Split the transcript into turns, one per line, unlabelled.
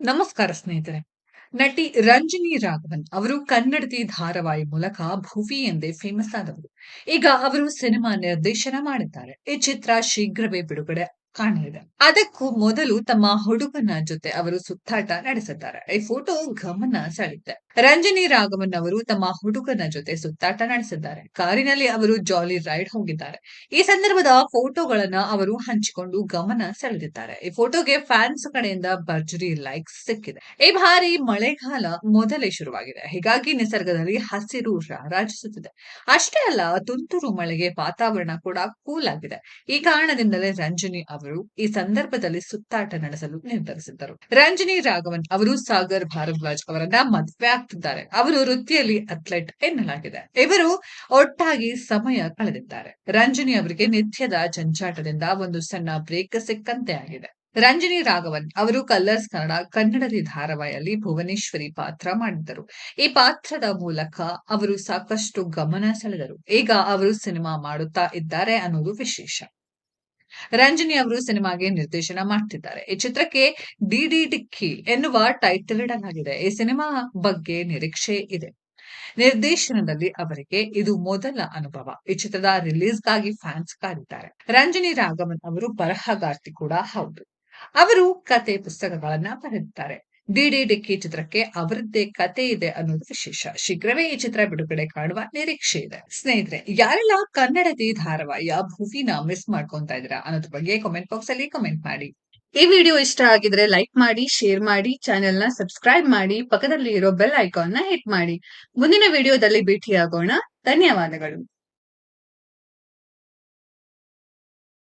ನಮಸ್ಕಾರ ಸ್ನೇಹಿತರೆ. ನಟಿ ರಂಜನಿ ರಾಘವನ್ ಅವರು ಕನ್ನಡತಿ ಧಾರಾವಾಹಿ ಮೂಲಕ ಭುವಿ ಎಂದೇ ಫೇಮಸ್ ಆದವರು. ಈಗ ಅವರು ಸಿನಿಮಾ ನಿರ್ದೇಶನ ಮಾಡಿದ್ದಾರೆ. ಈ ಚಿತ್ರ ಶೀಘ್ರವೇ ಬಿಡುಗಡೆ ಕಾಣಲಿದೆ. ಅದಕ್ಕೂ ಮೊದಲು ತಮ್ಮ ಹುಡುಗನ ಜೊತೆ ಅವರು ಸುತ್ತಾಟ ನಡೆಸುತ್ತಾರೆ ಈ ಫೋಟೋ ಗಮನ ಸೆಳೆಯುತ್ತೆ. ರಂಜನಿ ರಾಘವನ್ ಅವರು ತಮ್ಮ ಹುಡುಗನ ಜೊತೆ ಸುತ್ತಾಟ ನಡೆಸಿದ್ದಾರೆ. ಕಾರಿನಲ್ಲಿ ಅವರು ಜಾಲಿ ರೈಡ್ ಹೋಗಿದ್ದಾರೆ. ಈ ಸಂದರ್ಭದ ಫೋಟೋಗಳನ್ನ ಅವರು ಹಂಚಿಕೊಂಡು ಗಮನ ಸೆಳೆದಿದ್ದಾರೆ. ಈ ಫೋಟೋಗೆ ಫ್ಯಾನ್ಸ್ ಕಡೆಯಿಂದ ಭರ್ಜರಿ ಲೈಕ್ಸ್ ಸಿಕ್ಕಿದೆ. ಈ ಬಾರಿ ಮಳೆಗಾಲ ಮೊದಲೇ ಶುರುವಾಗಿದೆ. ಹೀಗಾಗಿ ನಿಸರ್ಗದಲ್ಲಿ ಹಸಿರು ರಾಜಿಸುತ್ತಿದೆ ಅಷ್ಟೇ ಅಲ್ಲ, ತುಂತುರು ಮಳೆಗೆ ವಾತಾವರಣ ಕೂಡ ಕೂಲ್ ಆಗಿದೆ. ಈ ಕಾರಣದಿಂದಲೇ ರಂಜನಿ ಅವರು ಈ ಸಂದರ್ಭದಲ್ಲಿ ಸುತ್ತಾಟ ನಡೆಸಲು ನಿರ್ಧರಿಸಿದ್ದರು. ರಂಜನಿ ರಾಘವನ್ ಅವರು ಸಾಗರ್ ಭಾರದ್ವಾಜ್ ಅವರನ್ನ ಮದುವೆ ಆಗ್ತಿದ್ದಾರೆ. ಅವರು ವೃತ್ತಿಯಲ್ಲಿ ಅಥ್ಲೆಟ್ ಎನ್ನಲಾಗಿದೆ. ಇವರು ಒಟ್ಟಾಗಿ ಸಮಯ ಕಳೆದಿದ್ದಾರೆ. ರಂಜನಿ ಅವರಿಗೆ ನಿತ್ಯದ ಜಂಜಾಟದಿಂದ ಒಂದು ಸಣ್ಣ ಬ್ರೇಕ್ ಸಿಕ್ಕಂತೆ ಆಗಿದೆ. ರಂಜನಿ ರಾಘವನ್ ಅವರು ಕಲರ್ಸ್ ಕನ್ನಡ ಕನ್ನಡದಿ ಧಾರಾವಾಹಿಯಲ್ಲಿ ಭುವನೇಶ್ವರಿ ಪಾತ್ರ ಮಾಡಿದ್ದರು. ಈ ಪಾತ್ರದ ಮೂಲಕ ಅವರು ಸಾಕಷ್ಟು ಗಮನ ಸೆಳೆದರು. ಈಗ ಅವರು ಸಿನಿಮಾ ಮಾಡುತ್ತಾ ಇದ್ದಾರೆ ಅನ್ನೋದು ವಿಶೇಷ. ರಂಜನಿ ಅವರು ಸಿನಿಮಾಗೆ ನಿರ್ದೇಶನ ಮಾಡ್ತಿದ್ದಾರೆ. ಈ ಚಿತ್ರಕ್ಕೆ ಡಿಡಿ ಟಿಕ್ಕಿ ಎನ್ನುವ ಟೈಟಲ್ ಇಡಲಾಗಿದೆ. ಈ ಸಿನಿಮಾ ಬಗ್ಗೆ ನಿರೀಕ್ಷೆ ಇದೆ. ನಿರ್ದೇಶನದಲ್ಲಿ ಅವರಿಗೆ ಇದು ಮೊದಲ ಅನುಭವ. ಈ ಚಿತ್ರದ ರಿಲೀಸ್ಗಾಗಿ ಫ್ಯಾನ್ಸ್ ಕಾದಿದ್ದಾರೆ. ರಂಜನಿ ರಾಘವನ್ ಅವರು ಬರಹಗಾರ್ತಿ ಕೂಡ ಹೌದು. ಅವರು ಕತೆ ಪುಸ್ತಕಗಳನ್ನ ಬರೆದಿದ್ದಾರೆ. ಡಿಡಿ ಡಿಕ್ಕಿ ಚಿತ್ರಕ್ಕೆ ಅವರದ್ದೇ ಕತೆ ಇದೆ ಅನ್ನೋದು ವಿಶೇಷ. ಶೀಘ್ರವೇ ಈ ಚಿತ್ರ ಬಿಡುಗಡೆ ಕಾಣುವ ನಿರೀಕ್ಷೆ ಇದೆ. ಸ್ನೇಹಿತರೆ, ಯಾರೆಲ್ಲ ಕನ್ನಡದಿ ಧಾರಾವಾಹಿಯ ಭೂವಿನ ಮಿಸ್ ಮಾಡ್ಕೊಂತ ಇದ್ದೀರಾ ಅನ್ನೋದ್ರ ಬಗ್ಗೆ ಕಾಮೆಂಟ್ ಬಾಕ್ಸ್ ಅಲ್ಲಿ ಕಮೆಂಟ್ ಮಾಡಿ. ಈ ವಿಡಿಯೋ ಇಷ್ಟ ಆಗಿದ್ರೆ ಲೈಕ್ ಮಾಡಿ ಶೇರ್ ಮಾಡಿ ಚಾನೆಲ್ನ ಸಬ್ಸ್ಕ್ರೈಬ್ ಮಾಡಿ ಪಕ್ಕದಲ್ಲಿ ಇರೋ ಬೆಲ್ ಐಕಾನ್ನ ಹಿಟ್ ಮಾಡಿ. ಮುಂದಿನ ವಿಡಿಯೋದಲ್ಲಿ ಭೇಟಿಯಾಗೋಣ. ಧನ್ಯವಾದಗಳು.